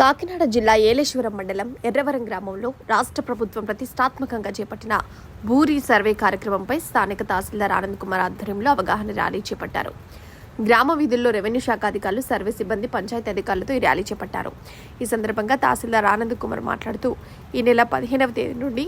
కాకినాడ జిల్లా ఏలేశ్వరం మండలం ఎర్రవరం గ్రామంలో రాష్ట్ర ప్రభుత్వం ప్రతిష్టాత్మకంగా చేపట్టిన భూరి సర్వే కార్యక్రమంపై స్థానిక తహసీల్దార్ ఆనంద్ కుమార్ ఆధ్వర్యంలో అవగాహన ర్యాలీ చేపట్టారు. గ్రామ వీధుల్లో రెవెన్యూ శాఖ అధికారులు సర్వే సిబ్బంది పంచాయతీ అధికారులతో ఈ ర్యాలీ చేపట్టారు. ఈ సందర్భంగా తహసీల్దార్ ఆనంద్ కుమార్ మాట్లాడుతూ ఈ నెల పదిహేనవ తేదీ నుండి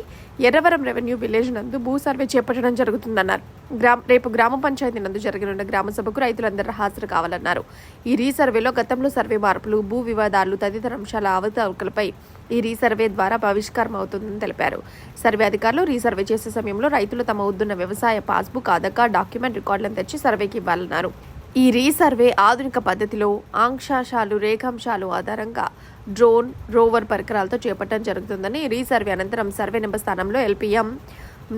ఎర్రవరం రెవెన్యూ విలేజ్ నందు భూ సర్వే చేపట్టడం జరుగుతుందన్నారు. గ్రామ రేపు గ్రామ పంచాయతీ నందు జరగనున్న గ్రామ సభకు రైతులందరూ హాజరు కావాలన్నారు. ఈ రీసర్వేలో గతంలో సర్వే మార్పులు భూ వివాదాలు తదితర అంశాల అవతవకలపై ఈ రీసర్వే ద్వారా ఆవిష్కారం అవుతుందని తెలిపారు. సర్వే అధికారులు రీసర్వే చేసే సమయంలో రైతులు తమ వద్దున్న వ్యవసాయ పాస్బుక్ ఆధార్ డాక్యుమెంట్ రికార్డులను తెచ్చి సర్వేకి ఇవ్వాలన్నారు. ఈ రీసర్వే ఆధునిక పద్ధతిలో ఆంక్షాంశాలు రేఖాంశాలు ఆధారంగా డ్రోన్ రోవర్ పరికరాలతో చేపట్టడం జరుగుతుందని రీసర్వే అనంతరం సర్వే నెంబర్ స్థానంలో ఎల్పిఎం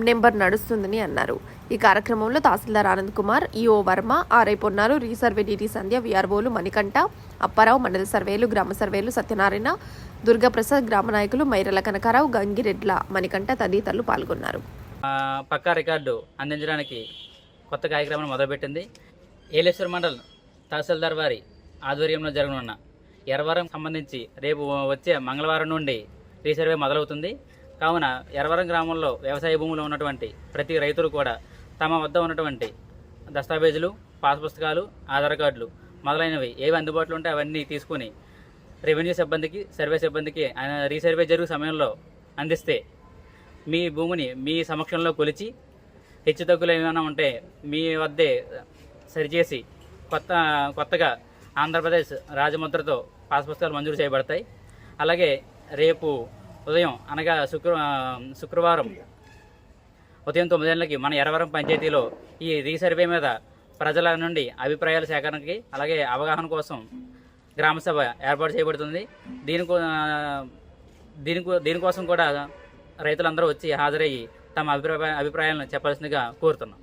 నెంబర్ నడుస్తుందని అన్నారు. ఈ కార్యక్రమంలో తహసీల్దార్ Anand Kumar EO Varma RI Ponnaru resurvey DT Sandhya విఆర్ఓలు Manikanta Apparao మండల సర్వేలు గ్రామ సర్వేలు సత్యనారాయణ దుర్గాప్రసాద్ గ్రామ నాయకులు మైరల కనకారావు గంగిరెడ్ల మణికంఠ తదితరులు పాల్గొన్నారు. పక్కా రికార్డు అందించడానికి కొత్త కార్యక్రమం మొదలుపెట్టింది. ఏలేశ్వర మండల్ తహసీల్దార్ వారి ఆధ్వర్యంలో జరగనున్న ఎర్రవరం సంబంధించి రేపు వచ్చే మంగళవారం నుండి రీసర్వే మొదలవుతుంది. కావున ఎర్రవరం గ్రామంలో వ్యవసాయ భూములు ఉన్నటువంటి ప్రతి రైతులు కూడా తమ వద్ద ఉన్నటువంటి దస్తావేజులు పాస్ పుస్తకాలు ఆధార్ కార్డులు మొదలైనవి ఏవి అందుబాటులో ఉంటే అవన్నీ తీసుకుని రెవెన్యూ సిబ్బందికి సర్వే సిబ్బందికి రీసర్వే జరుగు సమయంలో అందిస్తే మీ భూమిని మీ సమక్షంలో కొలిచి హెచ్చు తగ్గులు ఏమైనా ఉంటే మీ వద్దే సరిచేసి కొత్త కొత్తగా ఆంధ్రప్రదేశ్ రాజముద్రతో పాస్ పుస్తకాలు మంజూరు చేయబడతాయి. అలాగే రేపు ఉదయం అనగా శుక్ర శుక్రవారం ఉదయం తొమ్మిది మన ఎరవరం పంచాయతీలో ఈ రీసర్వే మీద ప్రజల నుండి అభిప్రాయాల సేకరణకి అలాగే అవగాహన కోసం గ్రామసభ ఏర్పాటు చేయబడుతుంది. దీని దీనికో దీని దీనికోసం కూడా రైతులందరూ వచ్చి హాజరయ్యి తమ అభిప్రాయ అభిప్రాయాలను చెప్పాల్సిందిగా కోరుతున్నాం.